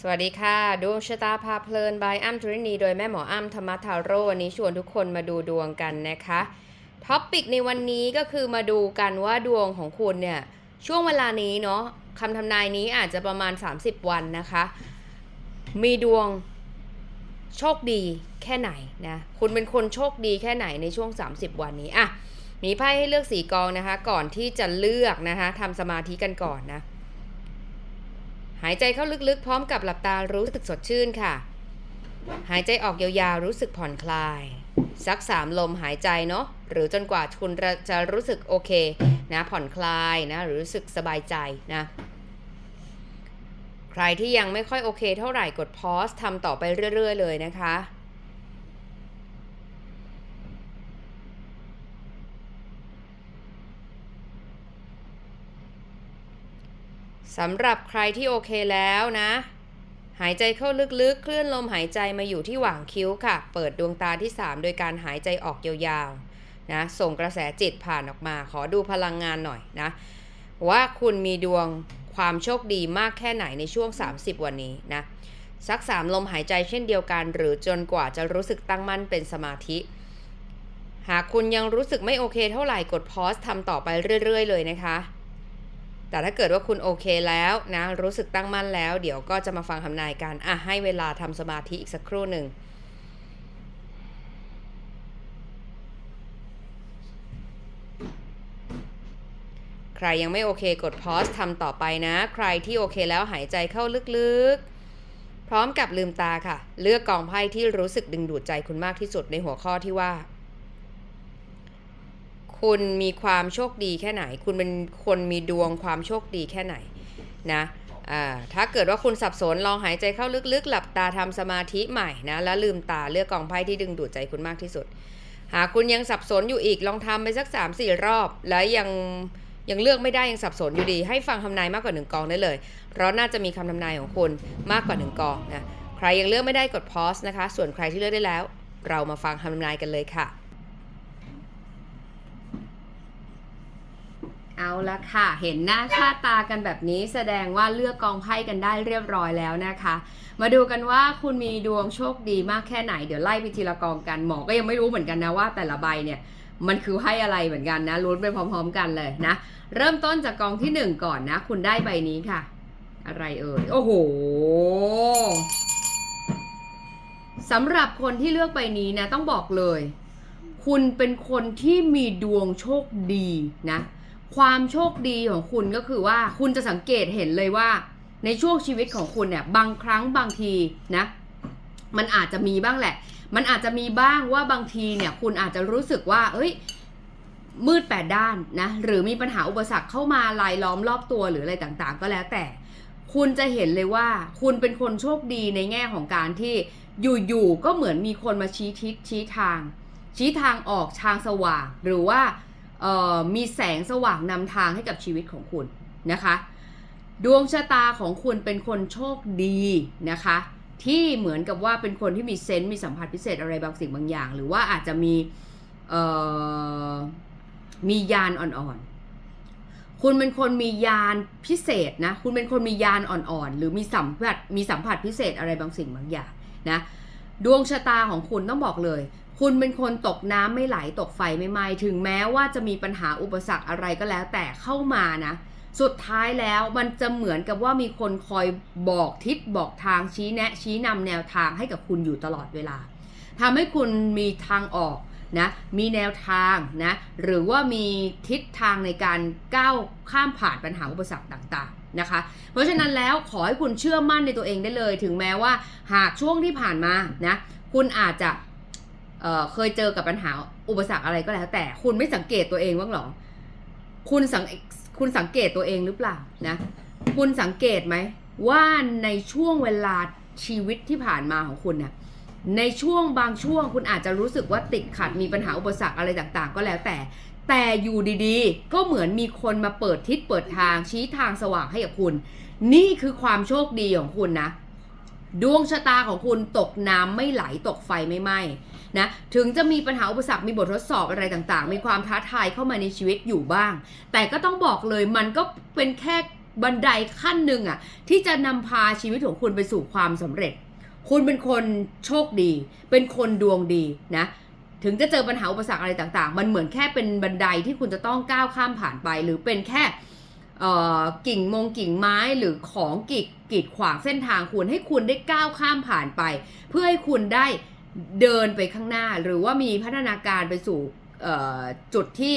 สวัสดีค่ะ ดวงชะตาพาเพลินบายอ้ำธุรินีโดยแม่หมออ้ำธรรมทาโร่วันนี้ชวนทุกคนมาดูดวงกันนะคะท็อปปิกในวันนี้ก็คือมาดูกันว่าดวงของคุณเนี่ยช่วงเวลานี้เนาะคำทำนายนี้อาจจะประมาณ 30 วันนะคะ มีดวงโชคดีแค่ไหนนะคุณเป็นคนโชคดีแค่ไหนในช่วง 30 วันนี้อะมีไพ่ให้เลือกสีกองนะคะ ก่อนที่จะเลือกนะคะทำสมาธิกันก่อนนะ หายใจเข้าลึกๆ พร้อมกับหลับตารู้สึกสดชื่นค่ะ หายใจออกยาวๆ รู้สึกผ่อนคลาย สักสามลมหายใจเนาะหรือจนกว่าคุณจะรู้สึกโอเคนะผ่อนคลายนะหรือรู้สึกสบายใจนะใครที่ยังไม่ค่อยโอเคเท่าไหร่กดพอสทำต่อไปเรื่อย ๆ เลยนะคะ สำหรับใครที่โอเคแล้วนะ หายใจเข้าลึกๆ เคลื่อนลมหายใจมาอยู่ที่หว่างคิ้วค่ะ เปิดดวงตาที่ 3 โดยการหายใจออกยาวๆ นะ ส่งกระแสจิตผ่านออกมา ขอดูพลังงานหน่อยนะ ว่าคุณมีดวงความโชคดีมากแค่ไหนในช่วง 30 วันนี้นะ สัก 3 ลมหายใจเช่นเดียวกัน หรือจนกว่าจะรู้สึกตั้งมั่นเป็นสมาธิ หากคุณยังรู้สึกไม่โอเคเท่าไหร่กดพอสทำต่อไปเรื่อย ๆ เลยนะคะ แต่ถ้าเกิดว่าคุณโอเคแล้วนะรู้สึกตั้งมั่นแล้ว เดี๋ยวก็จะมาฟังคำนายกันอะให้เวลาทำสมาธิอีกสักครู่หนึ่งใครยังไม่โอเคกดพอสทำต่อไปนะ ใครที่โอเคแล้วหายใจเข้าลึกๆ พร้อมกับลืมตาค่ะ เลือกกองไพ่ที่รู้สึกดึงดูดใจคุณมากที่สุดในหัวข้อที่ว่า คุณมีความโชคดีแค่ไหน คุณเป็นคนมีดวงความโชคดีแค่ไหนนะอ่าถ้าเกิดว่าคุณสับสนลองหายใจเข้าลึกๆ หลับตาทำสมาธิใหม่นะแล้วลืมตาเลือกกองไพ่ที่ดึงดูดใจคุณมากที่สุด หากคุณยังสับสนอยู่อีกลองทำไปสัก 3-4 รอบ แล้วยังยังเลือกไม่ได้ยังสับสนอยู่ดี ให้ฟังคำนายมากกว่าหนึ่งกองได้เลย เพราะน่าจะมีคำทำนายของคุณมากกว่าหนึ่งกองนะใครยังเลือกไม่ได้กดพอสนะคะ ส่วนใครที่เลือกได้แล้ว เรามาฟังคำทำนายกันเลยค่ะ เอาละค่ะ เห็นหน้าค่าตากันแบบนี้แสดงว่าเลือกกองไพ่กันได้เรียบร้อยแล้วนะคะ มาดูกันว่าคุณมีดวงโชคดีมากแค่ไหน เดี๋ยวไล่ไปทีละกองกัน หมอก็ยังไม่รู้เหมือนกันนะว่าแต่ละใบเนี่ยมันคือให้อะไรเหมือนกันนะลุ้นไปพร้อม ๆ กันเลยนะ เริ่มต้นจากกองที่หนึ่งก่อนนะ คุณได้ใบนี้ค่ะ อะไรเอ่ย โอ้โหสำหรับคนที่เลือกใบนี้นะต้องบอกเลย คุณเป็นคนที่มีดวงโชคดีนะ ความโชคดีของคุณก็คือว่าคุณจะสังเกตเห็นเลยว่า ในช่วงชีวิตของคุณเนี่ยบางครั้งบางทีนะ มันอาจจะมีบ้างแหละ มันอาจจะมีบ้างว่าบางทีเนี่ย คุณอาจจะรู้สึกว่า เอ้ย มืดแปดด้านนะ หรือมีปัญหาอุปสรรคเข้ามาลายล้อมรอบตัวหรืออะไรต่างๆ ก็แล้วแต่ คุณจะเห็นเลยว่า คุณเป็นคนโชคดีในแง่ของการที่อยู่ๆก็เหมือนมีคนมาชี้ทิศชี้ทาง ชี้ทางออกทางสว่างหรือว่า มีแสงสว่างนำทางให้กับชีวิตของคุณนะคะ ดวงชะตาของคุณเป็นคนโชคดีนะคะ ที่เหมือนกับว่าเป็นคนที่มีเซนต์มีสัมผัสพิเศษอะไรบางสิ่งบางอย่าง หรือว่าอาจจะมีมียานอ่อนๆ คุณเป็นคนมียานพิเศษนะ คุณเป็นคนมียานอ่อนๆ หรือมีสัมผัสมีสัมผัสพิเศษอะไรบางสิ่งบางอย่างนะ ดวงชะตาของคุณต้องบอกเลย คุณเป็นคนตกน้ำไม่ไหลตกไฟไม่ไหม้ถึงแม้ว่าจะมีปัญหาอุปสรรคอะไรก็แล้วแต่เข้ามานะ สุดท้ายแล้วมันจะเหมือนกับว่ามีคนคอยบอกทิศบอกทางชี้แนะ ชี้นำแนวทางให้กับคุณอยู่ตลอดเวลาทำให้คุณมีทางออกนะมีแนวทางนะหรือว่ามีทิศทางในการก้าวข้ามผ่านปัญหาอุปสรรคต่างๆนะคะ เพราะฉะนั้นแล้วขอให้คุณเชื่อมั่นในตัวเองได้เลย ถึงแม้ว่าหากช่วงที่ผ่านมานะคุณอาจจะ เเคยเจอกับปัญหาอุปสรรคอะไรก็แล้ว แต่คุณไม่สังเกตตัวเองบ้างหรอ คุณสังคุณสังเกตตัวเองหรือเปล่านะ คุณสังเกตไหมว่าในช่วงเวลาชีวิตที่ผ่านมาของคุณน่ะในช่วงบางช่วงคุณอาจจะรู้สึกว่าติดขัดมีปัญหาอุปสรรคอะไรต่างๆ ก็แล้วแต่ แต่อยู่ดีๆ ก็เหมือนมีคนมาเปิดทิศเปิดทางชี้ทางสว่างให้กับคุณ นี่คือความโชคดีของคุณนะ ดวงชะตาของคุณตกน้ำไม่ไหลตกไฟไม่ไหม้ นะถึงจะมีปัญหาอุปสรรคมีบททดสอบอะไรต่างๆ มีความท้าทายเข้ามาในชีวิตอยู่บ้าง แต่ก็ต้องบอกเลยมันก็เป็นแค่บันไดขั้นหนึ่งอะที่จะนำพาชีวิตของคุณไปสู่ความสำเร็จ คุณเป็นคนโชคดี เป็นคนดวงดีนะถึงจะเจอปัญหาอุปสรรคอะไรต่างๆ มันเหมือนแค่เป็นบันไดที่คุณจะต้องก้าวข้ามผ่านไป หรือเป็นแค่กิ่งมงกิ่งไม้หรือของกีดกีดขวางเส้นทางคุณให้คุณได้ก้าวข้ามผ่านไป เพื่อให้คุณได้ เดินไปข้างหน้า หรือว่ามีพัฒนาการไปสู่จุดที่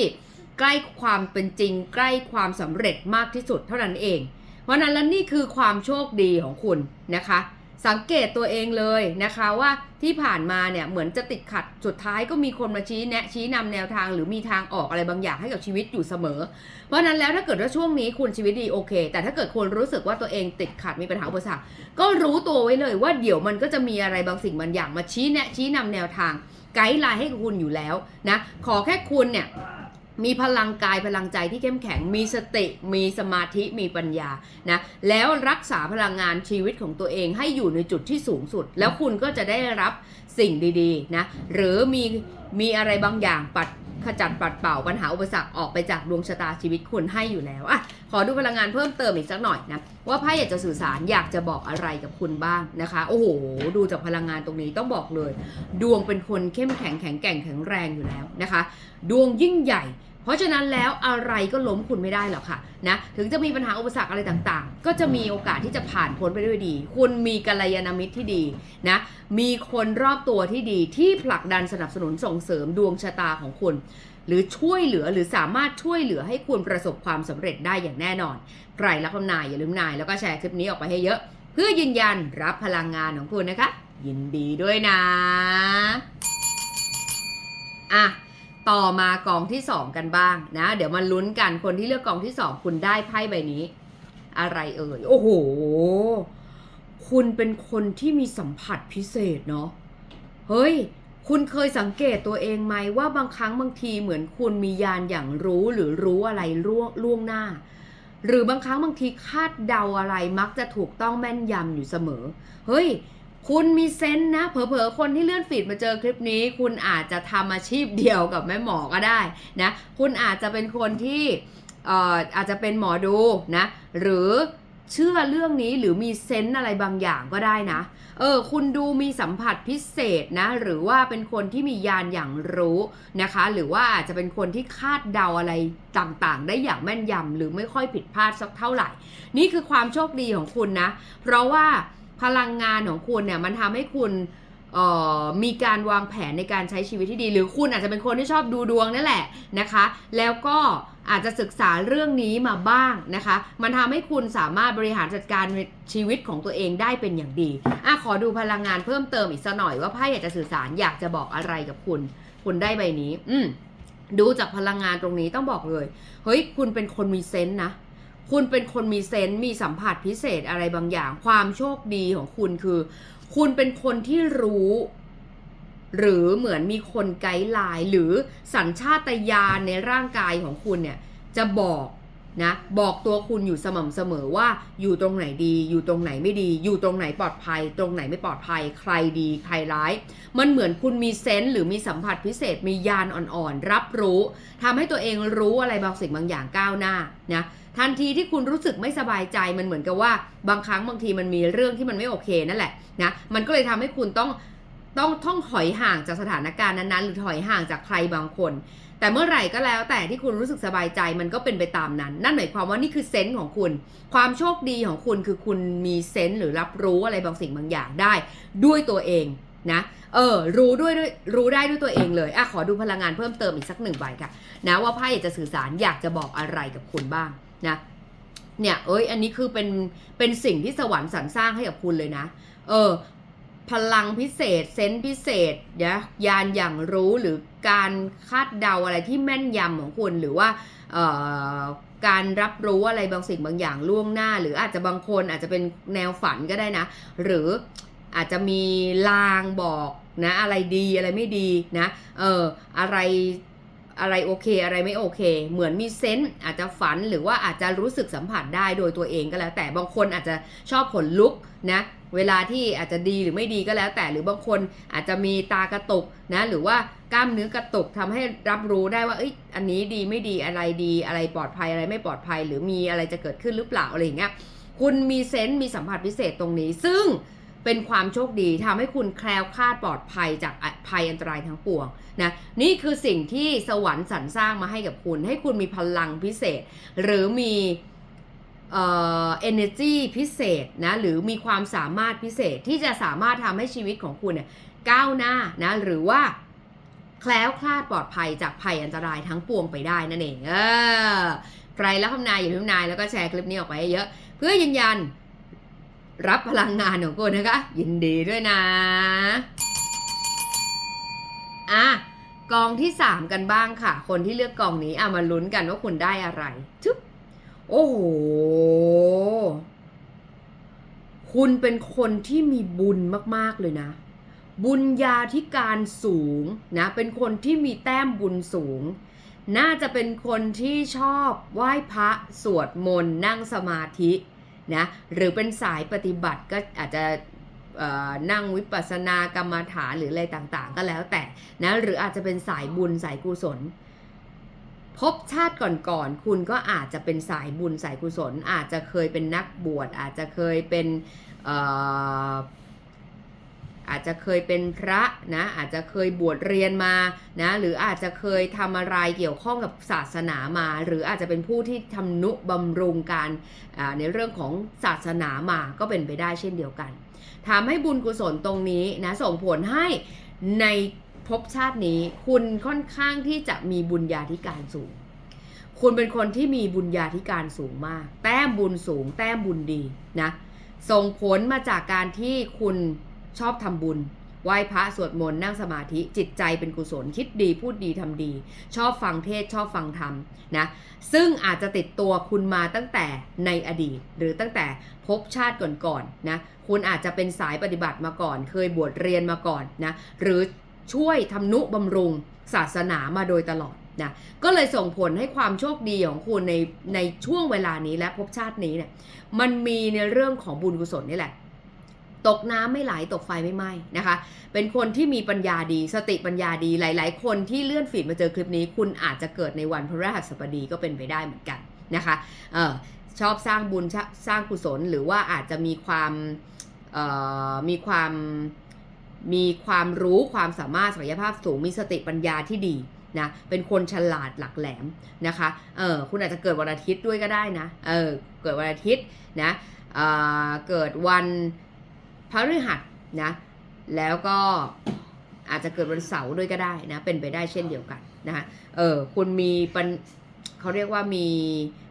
ใกล้ความเป็นจริง ใกล้ความสำเร็จมากที่สุดเท่านั้นเอง เพราะฉะนั้นแล้วนี่คือความโชคดีของคุณนะคะ สังเกตตัวเองเลยนะคะว่าที่ผ่านมาเนี่ยเหมือนจะติดขัดสุดท้ายก็มีคนมาชี้แนะชี้นำแนวทางหรือมีทางออกอะไรบางอย่างให้กับชีวิตอยู่เสมอ เพราะนั้นแล้วถ้าเกิดว่าช่วงนี้คุณชีวิตดีโอเค แต่ถ้าเกิดคุณรู้สึกว่าตัวเองติดขัดมีปัญหาอุปสรรคก็รู้ตัวไว้เลยว่าเดี๋ยวมันก็จะมีอะไรบางสิ่งบางอย่างมาชี้แนะชี้นำแนวทางไกด์ไลน์ให้คุณอยู่แล้วนะขอแค่คุณเนี่ย มีพลังกายพลังใจที่เข้มแข็ง มีสติ มีสมาธิ มีปัญญา นะ แล้วรักษาพลังงานชีวิตของตัวเองให้อยู่ในจุดที่สูงสุด แล้วคุณก็จะได้รับสิ่งดีๆ นะ หรือมี มีอะไรบางอย่างปัดขจัดปัดเป่าปัญหาอุปสรรคออกไปจากดวงชะตาชีวิตคุณให้อยู่แล้วอะขอดูพลังงานเพิ่มเติมอีกสักหน่อยนะว่าไพ่อยากจะสื่อสารอยากจะบอกอะไรกับคุณบ้างนะคะ โอ้โห ดูจากพลังงานตรงนี้ต้องบอกเลย ดวงเป็นคนเข้มแข็งแข็งแกร่งแข็งแรงอยู่แล้วนะคะ ดวงยิ่งใหญ่ เพราะฉะนั้นแล้วอะไรก็ล้มคุณไม่ได้หรอกค่ะนะถึงจะมีปัญหาอุปสรรคอะไรต่างๆ ก็จะมีโอกาสที่จะผ่านพ้นไปด้วยดี คุณมีกัลยาณมิตรที่ดีนะมีคนรอบตัวที่ดีที่ผลักดันสนับสนุนส่งเสริมดวงชะตาของคุณ หรือช่วยเหลือหรือสามารถช่วยเหลือให้คุณประสบความสำเร็จได้อย่างแน่นอน ใครรับคำนายอย่าลืมนาย แล้วก็แชร์คลิปนี้ออกไปให้เยอะ เพื่อยืนยันรับพลังงานของคุณนะคะ ยินดีด้วยนะอะ ต่อมากองที่2กันบ้างนะ เดี๋ยวมาลุ้นกันคนที่เลือกกองที่2คุณได้ไพ่ใบนี้ อะไรเอ่ยโอ้โห คุณเป็นคนที่มีสัมผัสพิเศษเนาะเฮ้ย คุณเคยสังเกตตัวเองไหมว่าบางครั้งบางทีเหมือนคุณมียานอย่างรู้หรือรู้อะไรล่วงล่วงหน้า หรือบางครั้งบางทีคาดเดาอะไรมักจะถูกต้องแม่นยำอยู่เสมอ เฮ้ย คุณมีเซนนะ เผลอๆ คนที่เลื่อนฟีดมาเจอคลิปนี้ คุณอาจจะทำอาชีพเดียวกับแม่หมอก็ได้นะ คุณอาจจะเป็นคนที่อออาจจะเป็นหมอดูนะ หรือเชื่อเรื่องนี้หรือมีเซนส์อะไรบางอย่างก็ได้นะ เออ คุณดูมีสัมผัสพิเศษนะ หรือว่าเป็นคนที่มียานอย่างรู้นะคะ หรือว่าอาจจะเป็นคนที่คาดเดาอะไรต่างๆ ได้อย่างแม่นยำหรือไม่ค่อยผิดพลาดสักเท่าไหร่ นี่คือความโชคดีของคุณนะ เพราะว่า พลังงานของคุณเนี่ยมันทำให้คุณมีการวางแผนในการใช้ชีวิตที่ดี หรือคุณอาจจะเป็นคนที่ชอบดูดวงนั่นแหละนะคะ แล้วก็อาจจะศึกษาเรื่องนี้มาบ้างนะคะ มันทำให้คุณสามารถบริหารจัดการชีวิตของตัวเองได้เป็นอย่างดีอะขอดูพลังงานเพิ่มเติมอีกสักหน่อยว่าไพ่อยากจะสื่อสารอยากจะบอกอะไรกับคุณ คุณได้ใบนี้ อืมดูจากพลังงานตรงนี้ต้องบอกเลย เฮ้ย คุณเป็นคนมีเซนส์นะ คุณเป็นคนมีเซนส์มีสัมผัสพิเศษอะไรบางอย่าง ความโชคดีของคุณคือ คุณเป็นคนที่รู้ หรือเหมือนมีคนไกด์ไลน์หรือสัญชาตญาณในร่างกายของคุณเนี่ย จะบอกนะบอกตัวคุณอยู่สม่ำเสมอว่าอยู่ตรงไหนดี อยู่ตรงไหนไม่ดี อยู่ตรงไหนปลอดภัย ตรงไหนไม่ปลอดภัย ใครดีใครร้าย มันเหมือนคุณมีเซนส์หรือมีสัมผัสพิเศษมียานอ่อนๆ รับรู้ทำให้ตัวเองรู้อะไรบางสิ่งบางอย่างก้าวหน้านะ ทันทีที่คุณรู้สึกไม่สบายใจมันเหมือนกับว่า บางครั้งบางทีมันมีเรื่องที่มันไม่โอเคนั่นแหละนะมันก็เลยทำให้คุณต้องต้องท่องถอยห่างจากสถานการณ์นั้นๆ หรือถอยห่างจากใครบางคน แต่เมื่อไหร่ก็แล้วแต่ที่คุณรู้สึกสบายใจมันก็เป็นไปตามนั้น นั่นหมายความว่านี่คือเซนส์ของคุณ ความโชคดีของคุณคือคุณมีเซนส์หรือรับรู้อะไรบางสิ่งบางอย่างได้ ด้วยตัวเองนะเออรู้ด้วยด้วยรู้ได้ด้วยตัวเองเลยอะขอดูพลังงานเพิ่มเติมอีกสักหนึ่งใบค่ะนะว่าไพ่จะสื่อสารอยากจะบอกอะไรกับคุณบ้าง นะเนี่ยเอ้ยอันนี้คือเป็นเป็นสิ่งที่สวรรค์สรรสร้างให้กับคุณเลยนะ เออ พลังพิเศษเซนส์พิเศษนะยานอย่างรู้หรือการคาดเดาอะไรที่แม่นยำของคุณหรือว่าเอ่อการรับรู้อะไรบางสิ่งบางอย่างล่วงหน้า หรืออาจจะบางคนอาจจะเป็นแนวฝันก็ได้นะ หรืออาจจะมีลางบอกนะอะไรดีอะไรไม่ดีนะเอออะไร อะไรโอเค อะไรไม่โอเค เหมือนมีเซนส์อาจจะฝันหรือว่าอาจจะรู้สึกสัมผัสได้โดยตัวเองก็แล้ว แต่บางคนอาจจะชอบขนลุกนะเวลาที่อาจจะดีหรือไม่ดีก็แล้วแต่หรือบางคนอาจจะมีตากระตุกนะหรือว่ากล้ามเนื้อกระตุกทำให้รับรู้ได้ว่าเอ้ยอันนี้ดีไม่ดีอะไรดีอะไรปลอดภัยอะไรไม่ปลอดภัย หรือมีอะไรจะเกิดขึ้นหรือเปล่าอะไรอย่างเงี้ยคุณมีเซนส์มีสัมผัสพิเศษตรงนี้ ซึ่ง เป็นความโชคดีทำให้คุณแคล้วคลาดปลอดภัยจากภัยอันตรายทั้งปวงนะนี่คือสิ่งที่สวรรค์สรรสร้างมาให้กับคุณ ให้คุณมีพลังพิเศษ หรือมีเอ่อ energy พิเศษนะหรือมีความสามารถพิเศษที่จะสามารถทำให้ชีวิตของคุณเนี่ยก้าวหน้านะหรือว่าแคล้วคลาดปลอดภัยจากภัยอันตรายทั้งปวงไปได้นั่นเองเออใครแล้วคำนายอย่าลืมทำนายแล้วก็แชร์คลิปนี้ออกไปเยอะ เพื่อยืนยัน รับพลังงานของคุณนะคะ ยินดีด้วยนะ อะกองที่3กันบ้างค่ะ คนที่เลือกกองนี้อะมาลุ้นกันว่าคุณได้อะไรจุ๊บโอ้โหคุณเป็นคนที่มีบุญมากๆเลยนะ บุญญาธิการสูงนะ เป็นคนที่มีแต้มบุญสูง น่าจะเป็นคนที่ชอบไหว้พระสวดมนต์นั่งสมาธิ นะหรือเป็นสายปฏิบัติก็อาจจะนั่งวิปัสสนากรรมฐานหรืออะไรต่างๆ ก็แล้วแต่นะหรืออาจจะเป็นสายบุญสายกุศลพบชาติก่อนๆ คุณก็อาจจะเป็นสายบุญสายกุศล อาจจะเคยเป็นนักบวชอาจจะเคยเป็น อาจจะเคยเป็นพระนะอาจจะเคยบวชเรียนมานะหรืออาจจะเคยทำอะไรเกี่ยวข้องกับศาสนามา หรืออาจจะเป็นผู้ที่ทำนุบำรุงการในเรื่องของศาสนามาก็เป็นไปได้เช่นเดียวกันทำให้บุญกุศลตรงนี้นะส่งผลให้ในภพชาตินี้คุณค่อนข้างที่จะมีบุญญาธิการสูง คุณเป็นคนที่มีบุญญาธิการสูงมาก แต้มบุญสูง แต้มบุญดีนะ ส่งผลมาจากการที่คุณ ชอบทำบุญไหว้พระสวดมนต์นั่งสมาธิจิตใจเป็นกุศลคิดดีพูดดีทำดี ชอบฟังเทศชอบฟังธรรมนะซึ่งอาจจะติดตัวคุณมาตั้งแต่ในอดีต หรือตั้งแต่ภพชาติก่อนๆนะคุณอาจจะเป็นสายปฏิบัติมาก่อน เคยบวชเรียนมาก่อนนะหรือช่วยทำนุบำรุงศาสนามาโดยตลอดนะก็เลยส่งผลให้ความโชคดีของคุณในในช่วงเวลานี้และภพชาตินี้เนี่ยมันมีในเรื่องของบุญกุศลนี่แหละ ตกน้ำไม่ไหลตกไฟไม่ไหม้นะคะ เป็นคนที่มีปัญญาดีสติปัญญาดีหลาย ๆ คนที่เลื่อนฟีดมาเจอคลิปนี้ คุณอาจจะเกิดในวันพฤหัสบดีก็เป็นไปได้เหมือนกันนะคะเออชอบสร้างบุญสร้างกุศลหรือว่าอาจจะมีความออมีความมีความรู้ความสามารถศักยภาพสูงมีสติปัญญาที่ดีนะเป็นคนฉลาดหลักแหลมนะคะเออคุณอาจจะเกิดวันอาทิตย์ด้วยก็ได้นะเออเกิดวันอาทิตย์นะเออเกิดวัน พฤหัสนะแล้วก็อาจจะเกิดวันเสาร์ด้วยก็ได้นะเป็นไปได้เช่นเดียวกันนะคะเออคุณมีปัญ เขาเรียกว่ามี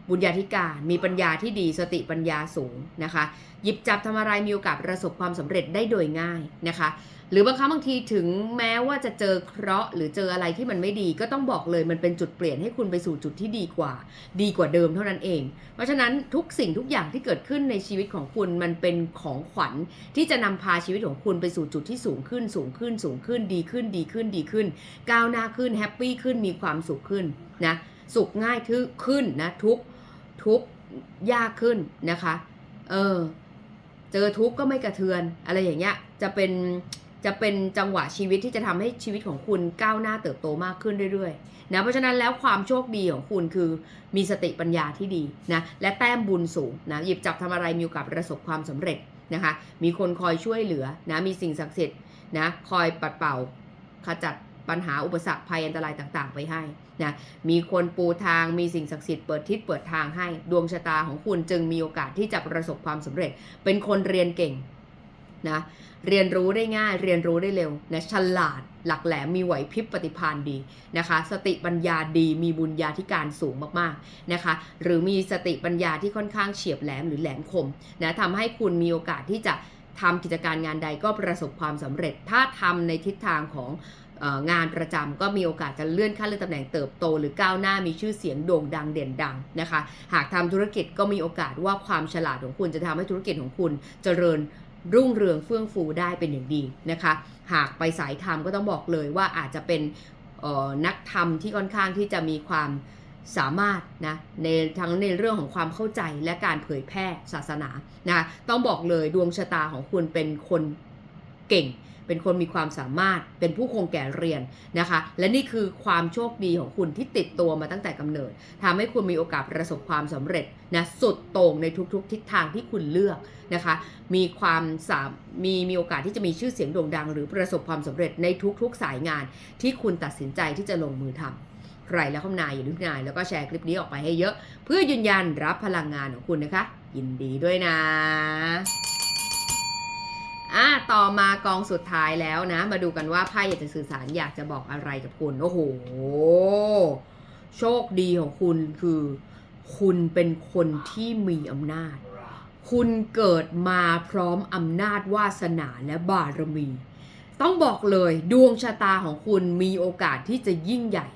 บุญญาธิการ มีปัญญาที่ดีสติปัญญาสูงนะคะ หยิบจับทำอะไรมีโอกาสประสบความสำเร็จได้โดยง่ายนะคะ หรือบางครั้งบางทีถึงแม้ว่าจะเจอเคราะห์หรือเจออะไรที่มันไม่ดีก็ต้องบอกเลยมันเป็นจุดเปลี่ยนให้คุณไปสู่จุดที่ดีกว่า ดีกว่าเดิมเท่านั้นเอง เพราะฉะนั้นทุกสิ่งทุกอย่างที่เกิดขึ้นในชีวิตของคุณมันเป็นของขวัญที่จะนำพาชีวิตของคุณไปสู่จุดที่สูงขึ้นสูงขึ้นสูงขึ้นดีขึ้นดีขึ้นดีขึ้น ก้าวหน้าขึ้นแฮปปี้ขึ้นมีความสุขขึ้นนะ สุขง่ายขึ้นนะทุกทุกยากขึ้นนะคะ เออ เจอทุกข์ก็ไม่กระเทือน อะไรอย่างเงี้ย จะเป็นจะเป็นจังหวะชีวิตที่จะทำให้ชีวิตของคุณก้าวหน้าเติบโตมากขึ้นเรื่อยๆนะเพราะฉะนั้นแล้วความโชคดีของคุณคือมีสติปัญญาที่ดีนะและแต้มบุญสูงนะหยิบจับทำอะไรมีโอกาสประสบความสำเร็จนะคะ มีคนคอยช่วยเหลือนะมีสิ่งศักดิ์สิทธิ์นะคอยปัดเป่าขจัดปัญหาอุปสรรคภัยอันตรายต่างๆ ไปให้ นะมีคนปูทางมีสิ่งศักดิ์สิทธิ์เปิดทิศเปิดทางให้ดวงชะตาของคุณจึงมีโอกาสที่จะประสบความสำเร็จ เป็นคนเรียนเก่งนะเรียนรู้ได้ง่ายเรียนรู้ได้เร็วนะฉลาดหลักแหลมมีไหวพริบปฏิภาณดีนะคะ สติปัญญาดีมีบุญญาธิการสูงมากๆนะคะ หรือมีสติปัญญาที่ค่อนข้างเฉียบแหลมหรือแหลมคมนะทำให้คุณมีโอกาสที่จะทำกิจการงานใดก็ประสบความสำเร็จ ถ้าทำในทิศทางของ งานประจำก็มีโอกาสจะเลื่อนขั้นเลื่อนตำแหน่งเติบโต หรือก้าวหน้ามีชื่อเสียงโด่งดังเด่นดังนะคะ หากทำธุรกิจก็มีโอกาสว่าความฉลาดของคุณจะทำให้ธุรกิจของคุณเจริญรุ่งเรืองเฟื่องฟูได้เป็นอย่างดีนะคะ หากไปสายธรรมก็ต้องบอกเลยว่าอาจจะเป็นนักธรรมที่ค่อนข้างที่จะมีความสามารถนะในทั้งในเรื่องของความเข้าใจและการเผยแพร่ศาสนานะต้องบอกเลยดวงชะตาของคุณเป็นคนเก่ง เป็นคนมีความสามารถเป็นผู้คงแก่เรียนนะคะ และนี่คือความโชคดีของคุณที่ติดตัวมาตั้งแต่กำเนิดทำให้คุณมีโอกาสประสบความสำเร็จนะสุดโต่งในทุกๆ ทิศทางที่คุณเลือกนะคะ มีความสามมีมีโอกาสที่จะมีชื่อเสียงโด่งดัง หรือประสบความสำเร็จในทุกๆ สายงาน ที่คุณตัดสินใจที่จะลงมือทำใครแล้วคำนายอย่าลืมนายแล้วก็แชร์คลิปนี้ออกไปให้เยอะ เพื่อยืนยันรับพลังงานของคุณนะคะ ยินดีด้วยนะ อะต่อมากองสุดท้ายแล้วนะ มาดูกันว่าไพ่อยากจะสื่อสารอยากจะบอกอะไรกับคุณ โอ้โห โชคดีของคุณคือ คุณเป็นคนที่มีอำนาจ คุณเกิดมาพร้อมอำนาจวาสนาและบารมี ต้องบอกเลยดวงชะตาของคุณมีโอกาสที่จะยิ่งใหญ่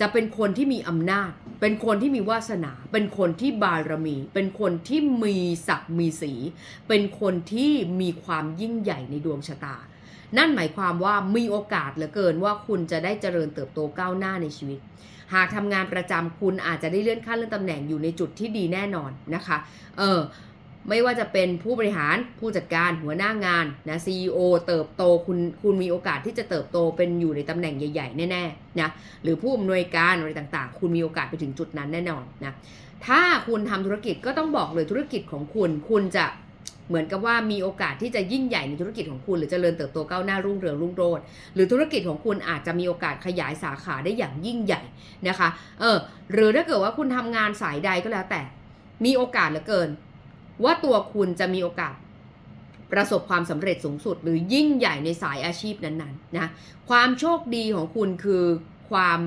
จะเป็นคนที่มีอำนาจ เป็นคนที่มีวาสนา เป็นคนที่บารมี เป็นคนที่มีศักดิ์มีสี เป็นคนที่มีความยิ่งใหญ่ในดวงชะตา นั่นหมายความว่ามีโอกาสเหลือเกินว่าคุณจะได้เจริญเติบโตก้าวหน้าในชีวิต หากทำงานประจำคุณอาจจะได้เลื่อนขั้นเลื่อนตำแหน่งอยู่ในจุดที่ดีแน่นอนนะคะ เออ ไม่ว่าจะเป็นผู้บริหารผู้จัดการหัวหน้างานนะ CEO เติบโตคุณคุณมีโอกาสที่จะเติบโตเป็นอยู่ในตำแหน่งใหญ่ๆ แน่ๆนะหรือผู้อำนวยการอะไรต่างๆ คุณมีโอกาสไปถึงจุดนั้นแน่นอนนะถ้าคุณทำธุรกิจก็ต้องบอกเลยธุรกิจของคุณ คุณจะเหมือนกับว่ามีโอกาสที่จะยิ่งใหญ่ในธุรกิจของคุณ หรือเจริญเติบโตก้าวหน้ารุ่งเรืองรุ่งโรจน์หรือธุรกิจของคุณอาจจะมีโอกาสขยายสาขาได้อย่างยิ่งใหญ่นะคะเออหรือถ้าเกิดว่าคุณทำงานสายใดก็แล้วแต่ มีโอกาสเหลือเกิน ว่าตัวคุณจะมีโอกาสประสบความสำเร็จสูงสุด หรือยิ่งใหญ่ในสายอาชีพนั้นๆนะความโชคดีของคุณคือความ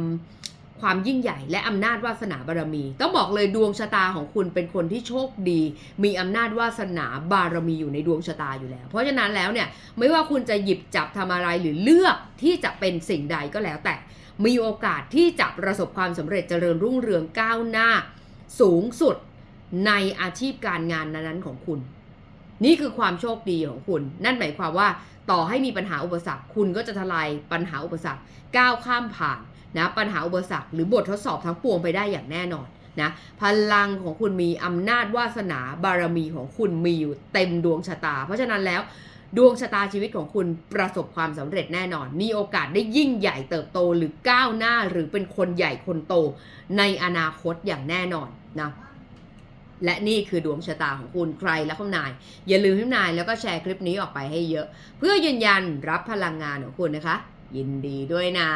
ความยิ่งใหญ่และอำนาจวาสนาบารมี ต้องบอกเลยดวงชะตาของคุณเป็นคนที่โชคดี มีอำนาจวาสนาบารมีอยู่ในดวงชะตาอยู่แล้ว เพราะฉะนั้นแล้วเนี่ยไม่ว่าคุณจะหยิบจับทำอะไรหรือเลือกที่จะเป็นสิ่งใดก็แล้ว แต่มีโอกาสที่จะประสบความสำเร็จเจริญรุ่งเรืองก้าวหน้า สูงสุด ในอาชีพการงานนั้นๆของคุณ นี่คือความโชคดีของคุณ นั่นหมายความว่าต่อให้มีปัญหาอุปสรรค คุณก็จะทลายปัญหาอุปสรรคก้าวข้ามผ่านนะปัญหาอุปสรรคหรือบททดสอบทั้งปวงไปได้อย่างแน่นอนนะพลังของคุณมีอำนาจวาสนาบารมีของคุณมีอยู่เต็มดวงชะตา เพราะฉะนั้นแล้วดวงชะตาชีวิตของคุณประสบความสำเร็จแน่นอน มีโอกาสได้ยิ่งใหญ่เติบโตหรือก้าวหน้าหรือเป็นคนใหญ่คนโตในอนาคตอย่างแน่นอนนะ และนี่คือดวงชะตาของคุณใครและคุณนาย อย่าลืมให้นายแล้วก็แชร์คลิปนี้ออกไปให้เยอะ เพื่อยืนยันรับพลังงานของคุณนะคะ ยินดีด้วยนะ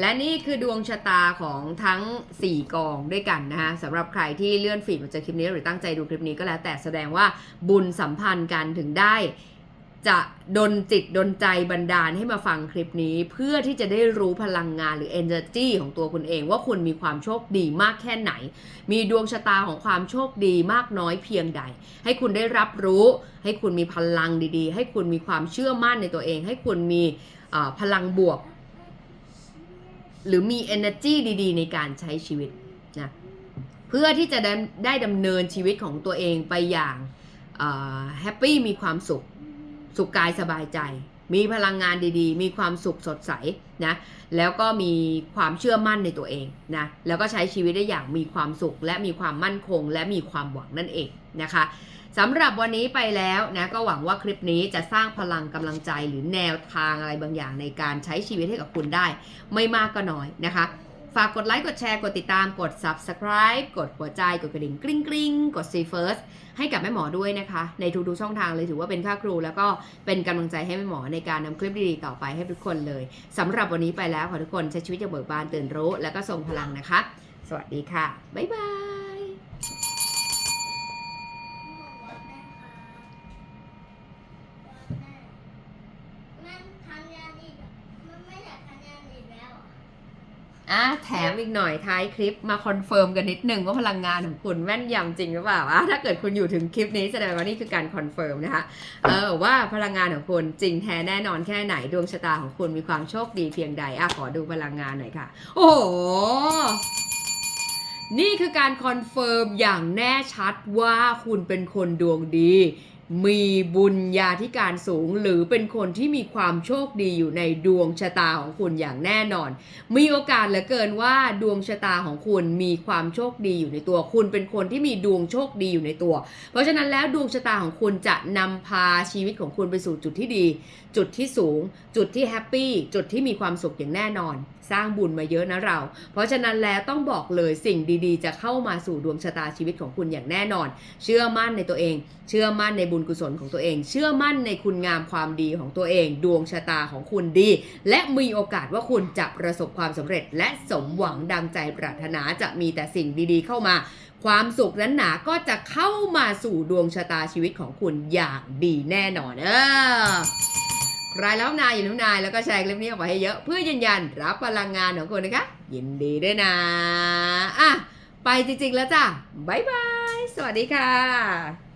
และนี่คือดวงชะตาของทั้ง 4 กองด้วยกันนะคะสำหรับใครที่เลื่อนฟีดมาเจอคลิปนี้หรือตั้งใจดูคลิปนี้ก็แล้วแต่แสดงว่าบุญสัมพันธ์กันถึงได้ จะดนจิตดนใจบันดาลให้มาฟังคลิปนี้ เพื่อที่จะได้รู้พลังงานหรือ energy ของตัวคุณเองว่าคุณมีความโชคดีมากแค่ไหน มีดวงชะตาของความโชคดีมากน้อยเพียงใด ให้คุณได้รับรู้ ให้คุณมีพลังดีๆ ให้คุณมีความเชื่อมั่นในตัวเอง ให้คุณมีพลังบวก หรือมี energy ดีๆ ในการใช้ชีวิตนะเพื่อที่จะได้ดำเนินชีวิตของตัวเองไปอย่างแฮปปี้มีความสุข สุขกายสบายใจ มีพลังงานดีๆ มีความสุขสดใสนะแล้วก็มีความเชื่อมั่นในตัวเองนะแล้วก็ใช้ชีวิตได้อย่างมีความสุข และมีความมั่นคง และมีความหวังนั่นเองนะคะสำหรับวันนี้ไปแล้วนะก็หวังว่าคลิปนี้จะสร้างพลังกำลังใจหรือแนวทางอะไรบางอย่างในการใช้ชีวิตให้กับคุณได้ ไม่มากก็น้อยนะคะ ฝากกดไลค์ กดแชร์ กดติดตาม กด subscribe กดหัวใจ กดกระดิ่งกริ๊งกริ๊งกด see first ให้กับแม่หมอด้วยนะคะ ในทุกๆช่องทางเลยถือว่าเป็นค่าครู แล้วก็เป็นกำลังใจให้แม่หมอในการนำคลิปดีๆต่อไปให้ทุกคนเลยสำหรับวันนี้ไปแล้วขอทุกคนใช้ชีวิตอย่างเบิกบานตื่นรู้ แล้วก็ทรงพลังนะคะ สวัสดีค่ะ บ๊ายบาย มันทำงานอีกอะมันไม่อยากทำงานอีกแล้วอะ อะแถมอีกหน่อยท้ายคลิปมาคอนเฟิร์มกันนิดนึงว่าพลังงานของคุณแม่นยำจริงหรือเปล่าอะถ้าเกิดคุณอยู่ถึงคลิปนี้แสดงว่านี่คือการคอนเฟิร์มนะคะเออว่าพลังงานของคุณจริงแท้แน่นอนแค่ไหนดวงชะตาของคุณมีความโชคดีเพียงใดอะขอดูพลังงานหน่อยค่ะ โอ้โหนี่คือการคอนเฟิร์มอย่างแน่ชัดว่าคุณเป็นคนดวงดี มีบุญญาธิการสูงหรือเป็นคนที่มีความโชคดีอยู่ในดวงชะตาของคุณอย่างแน่นอน มีโอกาสเหลือเกินว่าดวงชะตาของคุณมีความโชคดีอยู่ในตัว คุณเป็นคนที่มีดวงโชคดีอยู่ในตัว เพราะฉะนั้นแล้วดวงชะตาของคุณจะนำพาชีวิตของคุณไปสู่จุดที่ดี จุดที่สูง จุดที่แฮปปี้จุดที่มีความสุขอย่างแน่นอน สร้างบุญมาเยอะนะเรา เพราะฉะนั้นแล้วต้องบอกเลยสิ่งดีๆ จะเข้ามาสู่ดวงชะตาชีวิตของคุณอย่างแน่นอน เชื่อมั่นในตัวเอง เชื่อมั่นในบุญกุศลของตัวเอง เชื่อมั่นในคุณงามความดีของตัวเอง ดวงชะตาของคุณดี และมีโอกาสว่าคุณจะประสบความสำเร็จ และสมหวังดังใจปรารถนาจะมีแต่สิ่งดีๆ เข้ามาความสุขนั้นหนาก็จะเข้ามาสู่ดวงชะตาชีวิตของคุณอย่างดีแน่นอนเออ ใครแล้วนายอย่าลืมนายแล้วก็แชร์คลิปนี้ออกไปให้เยอะ เพื่อยืนยันรับพลังงานของคุณนะคะ ยินดีด้วยนะอะไปจริงๆแล้วจ้ะบ๊ายบาย สวัสดีค่ะ